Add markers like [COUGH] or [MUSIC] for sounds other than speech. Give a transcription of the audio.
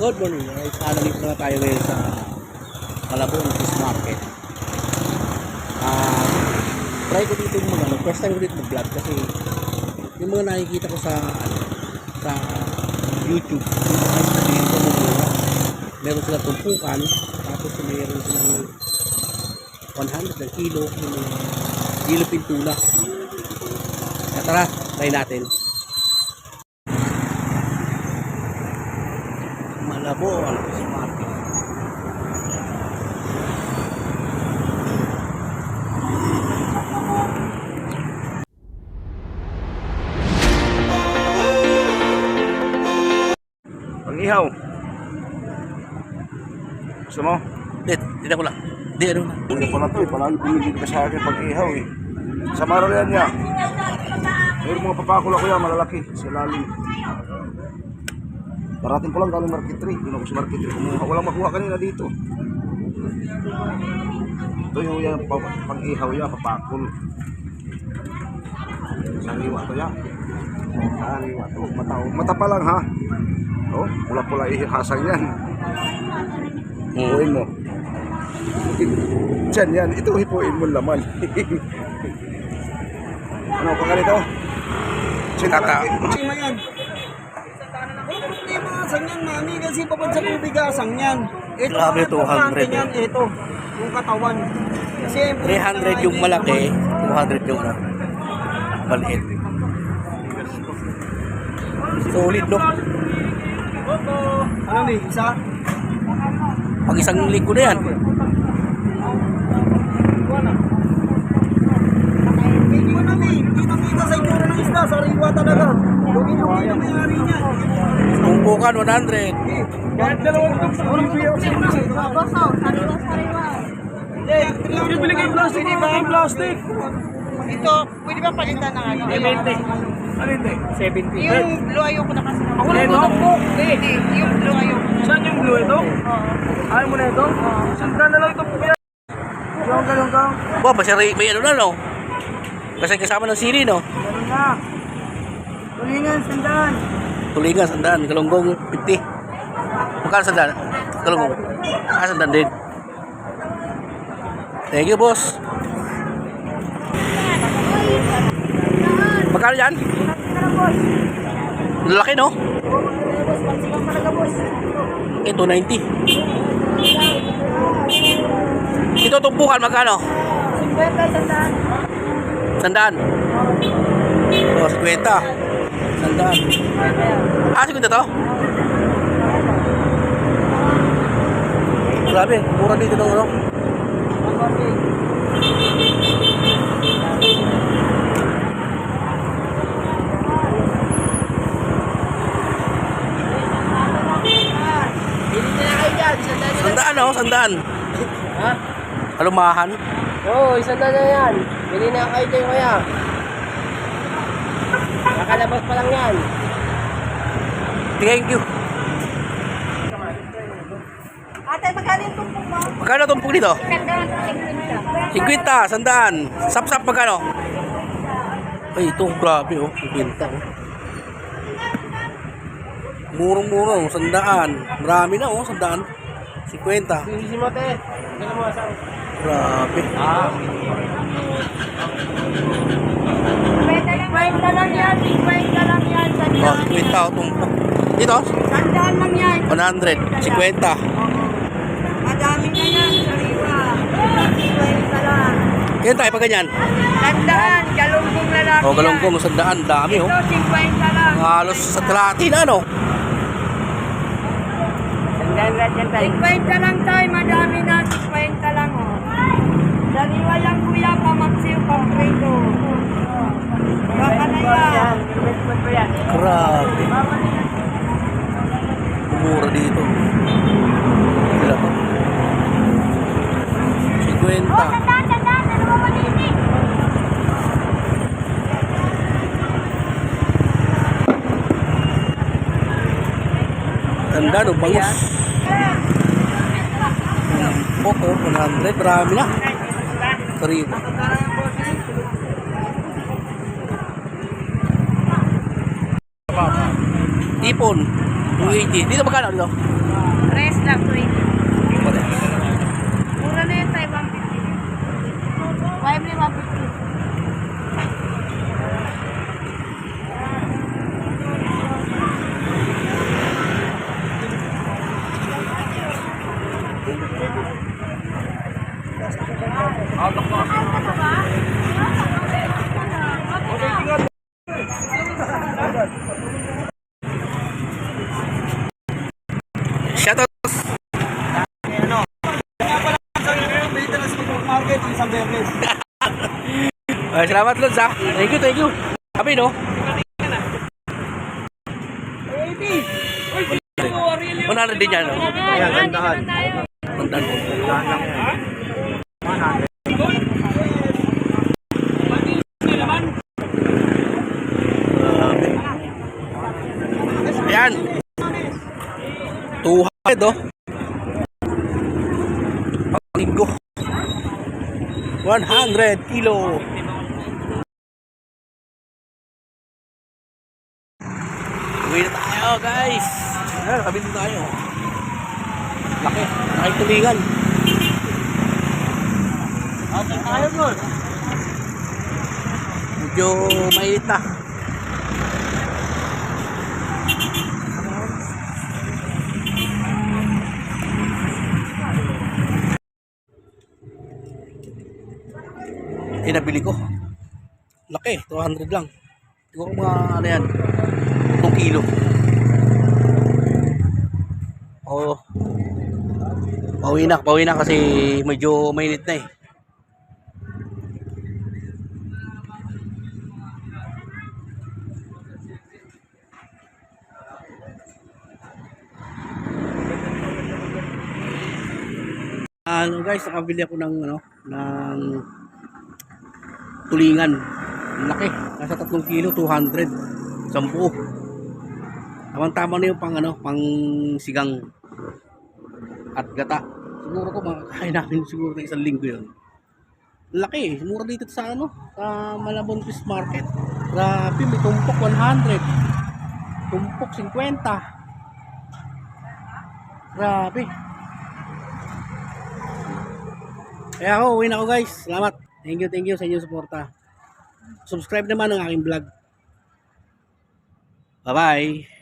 Good morning guys. Ah, nandito na tayo ngayon sa Malabon Fish Market. Ah, try ko dito yung mga ano, first time ko dito mag-vlog kasi yung mga nakikita ko sa ano, sa YouTube, yung mga na dito mumura. Meron sila tumpukan, tapos meron silang 100 na kilo yung tuna. Kaya tara, try natin. Malabon Fish Market. Pang-ihaw. Gusto mo? Hindi, hindi ko lang. Hindi, ano na. Hindi ko na to eh. Palagi pinigil ka sa akin pag-ihaw eh. Sa Marolian niya. Mayroong mga papakula ko yan, malalaki. Sa lalim. Parating ko lang galing Market 3. Doon ako sa Market 3 kumuha. Walang makuha kanina dito. Ito yung yan, pa- pang-ihaw yan, papakul. Sariwa to yan. Sariwa to. Mata, mata pa lang ha. Oh, pula-pula ihasang yan. Hipuin mo. Diyan yan. Ito hipuin mo laman. [LAUGHS] ano pa ganito? Tata. Problema yan. Yan, mami, kasi papad sa kubigasang yan. Ito Grabe, ang importante 200 yan, ito. Yung katawan. Kasi 300 yung malaki, 200 yung maliit. Solid, no? Ano ni, isa? Pag isang linggo na yan. Hindi mo na, mi. Kita-kita sa itsura ng isda, sariwa talaga. Lugi-lugi na may-ari Tumpukan, 100. Kahit dalawang tuk sa ulang biyaw sa Boso, sariwa-sariwa. Hindi, bili kayo plastic, hindi ba plastic? Ito, pwede ba palitan ng ano? Ano hindi? 70. Yung blue ayoko na kasi. Ako na ito? Hindi, yung blue ayoko. Saan yung blue ito? Oo. Ayaw mo na ito? Sandra na lang ito. Yung galong kang. Ba, basta may may ano na, no? Kasi kasama ng sili, no? Meron na. Tulingan, sandan. Tulingan, sandan, galunggong, 50. Magkano sandan? Galunggong. Ah, sandan din. Thank you, boss. Magkano yan? Lalaki, no? Ito, 90. Ito, tumpukan, magkano? Sandaan. Oh, 50. Sandaan. Ah, 50 to? Grabe, mura dito ng ano. Sandaan oh, sandaan. Ha? Alumahan. Oo, isa na na yan. Bili na kayo kayo kaya. Nakalabas pa lang yan. Thank you. Ate, magkano yung tumpok mo? Magkano tumpok? Sandaan, 50, 50. sandaan. Sap-sap magkano? Ay, ito, grabe oh. 50 oh. Murong-murong, sandaan. Marami na oh, sandaan. 50. Sisi mo, te. Ganun mo, asaw. Grabe. Kwenta lang yan, kwenta lang yan. Oh, 50 oh, tumpok. Dito, Sandaan lang yan. 100, 50. Madami na yan, sariwa. Kwenta lang. Yan tayo pa ganyan. Sandaan, galunggong lalaki Oh, galunggong, sandaan. Dami oh. Ito, 50 lang. Halos sa kalahati na ano. Sandaan yan. 50 lang tayo, madami na. 50 lang, oh. Sariwa lang, kuya, pamaksiw, Grabe. Mura dito. Sila pa. 50. Oh, tanda, tanda. Ano mo malinis? Tanda, no? Bangus. Poko, 100. Marami na. 3. hapon. 280. Dito magkano dito? Res lang 280. Wala. Mura na yung Taiwan 50. Why may 150? Out of market, isang beses. Ay, [LAUGHS] salamat Lods ha. Thank you, thank you. Sabi no? Una na din yan, no? Ayan, gandahan. Po. Ayan. 200, oh. Panginggo. 100 kilo. Uwi na tayo, guys. Ayan, kabit na tayo. Laki. Laki tulingan. Okay, tayo, bro. Medyo mainit na. Eh, nabili ko. Laki, 200 lang. Siguro mga ano yan, 2 kilo. Oo. Pauwi na, pauwi na kasi medyo mainit na eh. Ano guys, nakabili ako ng ano, ng tulingan. Laki, nasa 3 kilo, 200. Sampu. Tama-tama na yung pang ano, pang sigang at gata. Siguro ko makakain namin siguro ng isang linggo yun. Laki, mura dito sa ano, sa Malabon Fish Market. Grabe, may tumpok 100. Tumpok 50. Grabe. Kaya ako, uwi na ako guys. Salamat. Thank you, thank you sa inyong suporta. Subscribe naman ang aking vlog. Bye-bye.